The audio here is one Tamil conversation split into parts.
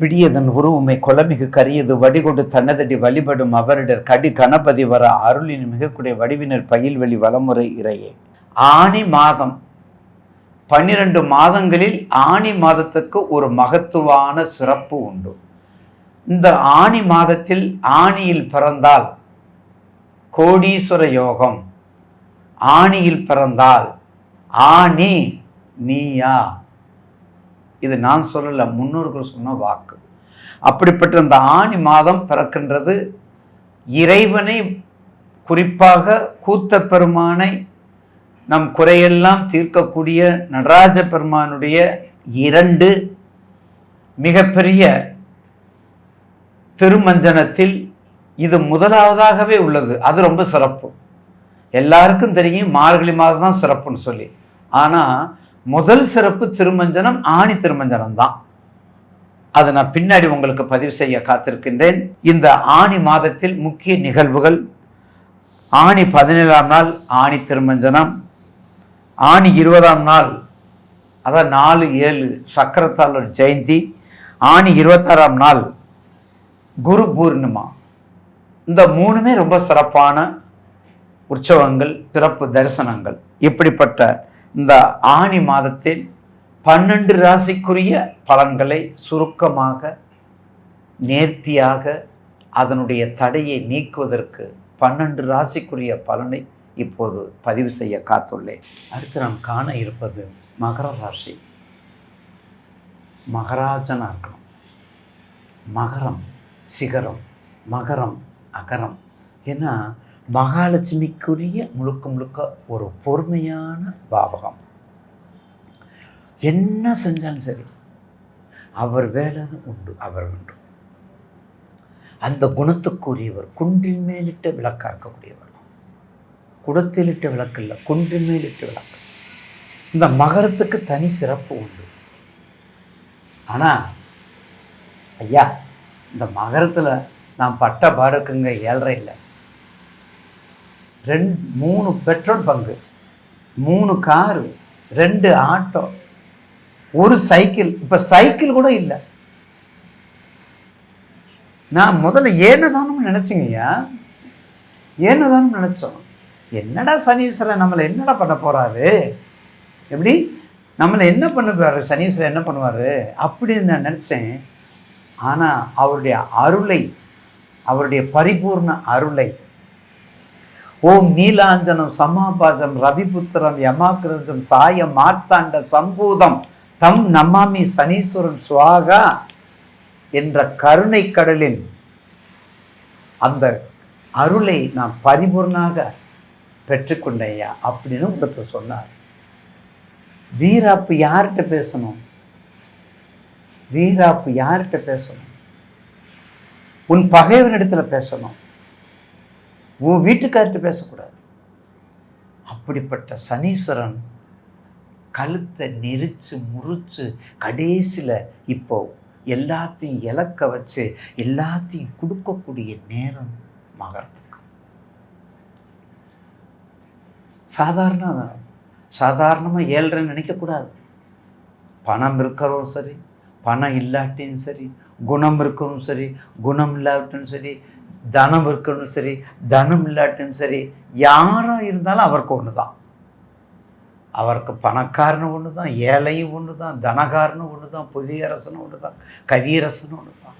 பிடியதன் உருவுமை கொலமிகு கரியது வடிகொண்டு தன்னதடி வழிபடும் அவரிடர் கடி கணபதி வர அருளின் மிகக்கூடிய வடிவினர் பயில்வெளி வலமுறை இறையே. ஆணி மாதம் பன்னிரண்டு மாதங்களில் ஆணி மாதத்துக்கு ஒரு மகத்துவான சிறப்பு உண்டு. இந்த ஆணி மாதத்தில் ஆணியில் பிறந்தால் கோடீஸ்வர யோகம். ஆணியில் பிறந்தால் ஆணி நீயா. இது நான் சொல்லலை முன்னோர்கள் சொன்ன வாக்கு. அப்படிப்பட்ட அந்த ஆணி மாதம் பிறக்கின்றது. இறைவனை குறிப்பாக கூத்த பெருமானை நம் குறையெல்லாம் தீர்க்கக்கூடிய நடராஜ பெருமானுடைய இரண்டு மிகப்பெரிய திருமஞ்சனத்தில் இது முதலாவதாகவே உள்ளது. அது ரொம்ப சிறப்பு. எல்லாருக்கும் தெரியும் மார்கழி மாதம் தான் சிறப்புன்னு சொல்லி. ஆனால் முதல் சிறப்பு திருமஞ்சனம் ஆணி திருமஞ்சனம் தான் அதை நான் பின்னாடி உங்களுக்கு பதிவு செய்ய காத்திருக்கின்றேன். இந்த ஆணி மாதத்தில் முக்கிய நிகழ்வுகள் ஆணி பதினேழாம் நாள் ஆணி திருமஞ்சனம் ஆணி இருபதாம் நாள் அதான் நாலு ஏழு சக்கரத்தாளர் ஜெயந்தி ஆணி இருபத்தாறாம் நாள் குரு பூர்ணிமா. இந்த மூணுமே ரொம்ப சிறப்பான உற்சவங்கள் சிறப்பு தரிசனங்கள். இப்படிப்பட்ட இந்த ஆணி மாதத்தில் பன்னெண்டு ராசிக்குரிய பலன்களை சுருக்கமாக நேர்த்தியாக அதனுடைய தடையை நீக்குவதற்கு பன்னெண்டு ராசிக்குரிய பலனை இப்போது பதிவு செய்ய காத்துள்ளேன். அடுத்து நாம் காண இருப்பது மகர ராசி. மகராஜனாக இருக்கணும். மகரம் சிகரம் மகரம் அகரம். ஏன்னா மகாலட்சுமிக்குரிய முழுக்க முழுக்க ஒரு பொறுமையான பாவகம். என்ன செஞ்சாலும் சரி அவர் வேலை உண்டு அவர் உண்டு. அந்த குணத்துக்குரியவர் குன்றின் மேலிட்ட விளக்காக்கக்கூடியவர் குடத்திலிட்ட விளக்கு இல்லை குன்றின் மேலிட்ட விளக்கு. இந்த மகரத்துக்கு தனி சிறப்பு உண்டு. ஆனால் ஐயா இந்த மகரத்தில் நான் பட்ட பாடுக்குங்க ஏழ்றையில் இல்லை. ரெண்டு மூணு பெட்ரோல் பங்கு மூணு காரு ரெண்டு ஆட்டோ ஒரு சைக்கிள். இப்போ சைக்கிள் கூட இல்லை. நான் முதல்ல ஏனதானும் நினச்சிங்கய்யா ஏனதானும் நினச்சோம். என்னடா சனீஸ்வரன் நம்மளை என்னடா பண்ண போகிறாரு எப்படி? நம்மளை என்ன பண்ணுவார்? சனீஸ்வரன் என்ன பண்ணுவார்? அப்படின்னு நான் நினச்சேன். ஆனால் அவருடைய அருளை அவருடைய பரிபூர்ண அருளை ஓம் நீலாஞ்சனம் சமாபாஜம் ரவிபுத்திரம் யமாகிருதம் சாயம் மார்த்தாண்ட சம்பூதம் தம் நமாமி சனீஸ்வரன் சுவாகா என்ற கருணை கடலின் அந்த அருளை நான் பரிபூர்ணாக பெற்றுக்கொண்டேயா அப்படின்னு ஒருத்தர் சொன்னார். வீராப்பு யார்கிட்ட பேசணும்? வீராப்பு யார்கிட்ட பேசணும்? உன் பகைவனிடத்தில் பேசணும். உன் வீட்டுக்கார்கிட்ட பேசக்கூடாது. அப்படிப்பட்ட சனீஸ்வரன் கழுத்தை நெரிச்சு முறிச்சு கடைசியில் இப்போ எல்லாத்தையும் இலக்க வச்சு எல்லாத்தையும் கொடுக்கக்கூடிய நேரம் மகரத்துக்கு. சாதாரண சாதாரணமாக ஏழ்றன்னு நினைக்கக்கூடாது. பணம் இருக்கிறவரும் சரி பணம் இல்லாட்டியும் சரி குணம் இருக்கணும் சரி குணம் இல்லாட்டும் சரி தனம் இருக்கணும் சரி தனம் இல்லாட்டும் சரி யாராக இருந்தாலும் அவருக்கு ஒன்று தான் அவருக்கு பணக்காரனும் ஒன்று தான் ஏழையும் ஒன்று தான் தனகாரனும் ஒன்று தான் புவியரசனும் ஒன்று தான் கவியரசனும் ஒன்று தான்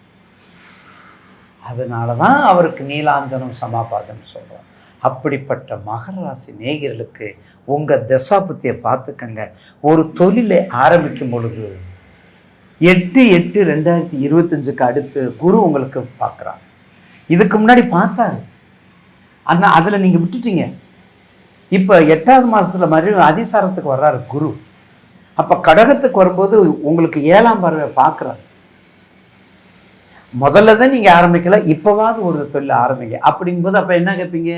அதனால தான் அவருக்கு நீலாந்தனம் சமாபாதம் சொல்கிறோம் அப்படிப்பட்ட மகர ராசி நேயர்களுக்கு உங்கள் தசாபத்தியை பார்த்துக்கங்க. ஒரு தொழிலை ஆரம்பிக்கும் பொழுது எட்டு எட்டு ரெண்டாயிரத்தி இருபத்தஞ்சுக்கு அடுத்து குரு உங்களுக்கு பார்க்குறாங்க இதுக்கு முன்னாடி பார்த்தாரு. அந்த அதில் நீங்கள் விட்டுட்டீங்க. இப்போ எட்டாவது மாதத்தில் மறுபடியும் அதிசாரத்துக்கு வர்றாரு குரு. அப்போ கடகத்துக்கு வரும்போது உங்களுக்கு ஏழாம் பார்வை பார்க்குறாரு. முதல்ல தான் நீங்கள் ஆரம்பிக்கல இப்போவாவது ஒரு தொழில் ஆரம்பிங்க. அப்படிங்கும்போது அப்போ என்ன கேட்பீங்க?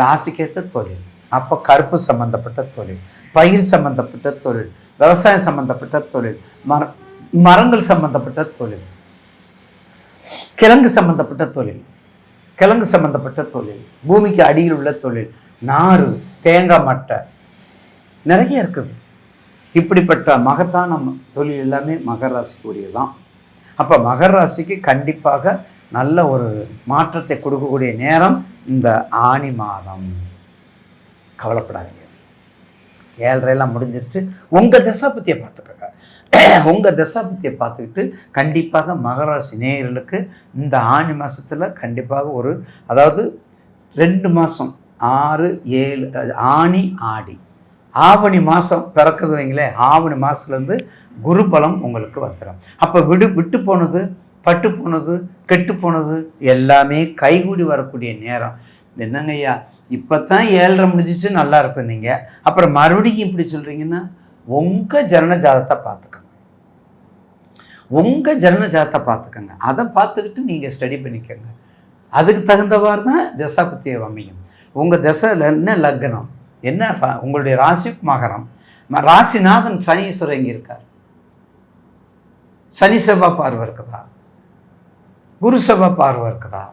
ராசிக்கேற்ற தொழில். அப்போ கருப்பு சம்மந்தப்பட்ட தொழில் பயிர் சம்மந்தப்பட்ட தொழில் விவசாயம் சம்மந்தப்பட்ட தொழில் மர மரங்கள் சம்மந்தப்பட்ட தொழில் கிழங்கு சம்மந்தப்பட்ட தொழில். கிழங்கு சம்மந்தப்பட்ட தொழில் பூமிக்கு அடியில் உள்ள தொழில் நாறு தேங்காய் மட்டை நிறைய இருக்குது. இப்படிப்பட்ட மகத்தான தொழில் எல்லாமே மகர ராசிக்குரியது தான் அப்போ மகர ராசிக்கு கண்டிப்பாக நல்ல ஒரு மாற்றத்தை கொடுக்கக்கூடிய நேரம் இந்த ஆனி மாதம். கவலைப்படாதீங்க. ஏழரைலாம் முடிஞ்சிருச்சு. உங்கள் தசாபத்தியை பார்த்துக்கோங்க. உங்கள் தசாபத்தியை பார்த்துக்கிட்டு கண்டிப்பாக மகராசி நேயர்களுக்கு இந்த ஆணி மாதத்தில் கண்டிப்பாக ஒரு அதாவது ரெண்டு மாதம் ஆறு ஏழு அது ஆணி ஆடி. ஆவணி மாதம் பிறக்குது வைங்களேன் ஆவணி மாதத்துலேருந்து குரு பலம் உங்களுக்கு வந்துடும். அப்போ விடு விட்டு போனது பட்டு போனது கெட்டு போனது எல்லாமே கைகூடி வரக்கூடிய நேரம். என்னங்க ஐயா இப்போ தான் ஏழரை முடிஞ்சிச்சு நல்லா இருப்பேன் நீங்கள் அப்புறம் மறுபடியும் இப்படி சொல்கிறீங்கன்னா உங்கள் ஜனன ஜாதத்தை பார்த்துக்கணும் உங்கள் ஜனன ஜாதத்தை பார்த்துக்கோங்க. அதை பார்த்துக்கிட்டு நீங்கள் ஸ்டடி பண்ணிக்கோங்க. அதுக்கு தகுந்தவாறு தான் தசாபத்திய அமையும். உங்கள் தசையில் என்ன லக்னம்? என்ன ரா- உங்களுடைய ராசி மகரம்? ராசிநாதன் சனீஸ்வரர் இங்கே இருக்கார். சனி செவ்வாய் பார்வை இருக்குதா? குரு செவ்வாய் பார்வை இருக்குதா?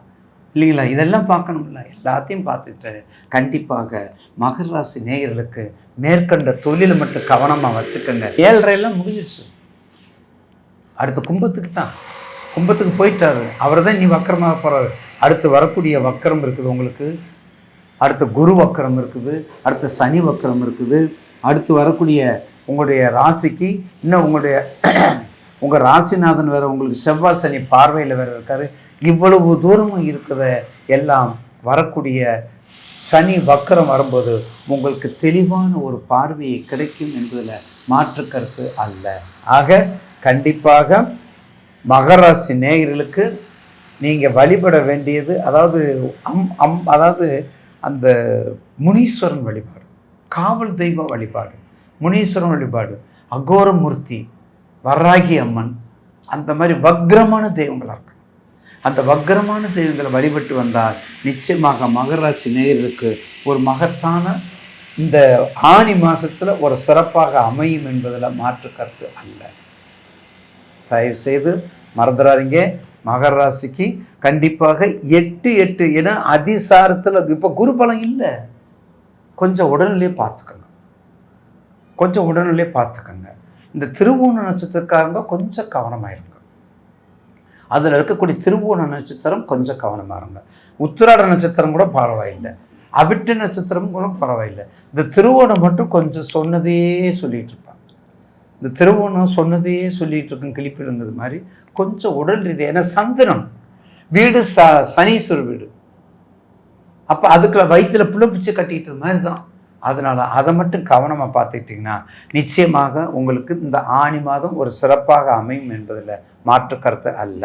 இல்லைங்களா? இதெல்லாம் பார்க்கணும்ல. எல்லாத்தையும் பார்த்துட்டு கண்டிப்பாக மகர ராசி நேயர்களுக்கு மேற்கண்ட தொழிலை மட்டும் கவனமாக வச்சுக்கோங்க. ஏழரையெல்லாம் முடிஞ்சிருச்சு. அடுத்து கும்பத்துக்கு தான். கும்பத்துக்கு போயிட்டாரு. அவர் தான் நீ வக்கரமாக போகிறாரு அடுத்து வரக்கூடிய வக்கரம் இருக்குது உங்களுக்கு. அடுத்து குரு வக்கரம் இருக்குது. அடுத்து சனி வக்கரம் இருக்குது. அடுத்து வரக்கூடிய உங்களுடைய ராசிக்கு இன்னும் உங்களுடைய உங்கள் ராசிநாதன் வேறு உங்களுக்கு செவ்வாய் சனி பார்வையில் வேறு இருக்காரு. இவ்வளவு தூரமும் இருக்கிற எல்லாம் வரக்கூடிய சனி வக்கரம் வரும்போது உங்களுக்கு தெளிவான ஒரு பார்வையை கிடைக்கும் என்பதில் மாற்று கருத்து அல்ல. ஆக கண்டிப்பாக மகராசி நேயர்களுக்கு நீங்கள் வழிபட வேண்டியது அதாவது அம் அம் அதாவது அந்த முனீஸ்வரன் வழிபாடு காவல் தெய்வ வழிபாடு முனீஸ்வரன் வழிபாடு அகோரமூர்த்தி வராகி அம்மன் அந்த மாதிரி வக்ரமான தெய்வங்களாக இருக்கணும். அந்த வக்ரமான தெய்வங்களை வழிபட்டு வந்தால் நிச்சயமாக மகராசி நேயர்களுக்கு ஒரு மகத்தான இந்த ஆனி மாதத்தில் ஒரு சிறப்பாக அமையும் என்பதில் மாற்று கருத்து அல்ல. தயவு செய்து மறந்துடாதீங்க. மகர ராசிக்கு கண்டிப்பாக எட்டு எட்டு ஏன்னா அதிசாரத்தில் இப்போ குரு பலம் இல்லை. கொஞ்சம் உடல்நிலையை பார்த்துக்கோங்க. கொஞ்சம் உடல்நிலையே பார்த்துக்கோங்க. இந்த திருவோண நட்சத்திரக்காரங்க கொஞ்சம் கவனமாக இருங்க. அதில் இருக்கக்கூடிய திருவோண நட்சத்திரம் கொஞ்சம் கவனமாக இருங்க. உத்திராட நட்சத்திரம் கூட பரவாயில்லை. அவிட்ட நட்சத்திரம் கூட பரவாயில்லை. இந்த திருவோணம் மட்டும் கொஞ்சம் சொன்னதே சொல்லிகிட்டு இருப்பாங்க. இந்த திருவோணம் சொன்னதையே சொல்லிட்டு இருக்கும் கிளிப்பில் இருந்தது மாதிரி. கொஞ்சம் உடல் ரீதி ஏன்னா சந்திரன் வீடு ச சனீஸ்வர வீடு. அப்போ அதுக்குள்ள வயிற்றில் புழுப்பிச்சு கட்டிக்கிட்ட மாதிரி தான். அதனால் அதை மட்டும் கவனமாக பார்த்துக்கிட்டிங்கன்னா நிச்சயமாக உங்களுக்கு இந்த ஆணி மாதம் ஒரு சிறப்பாக அமையும் என்பதில் மாற்று கருத்து அல்ல.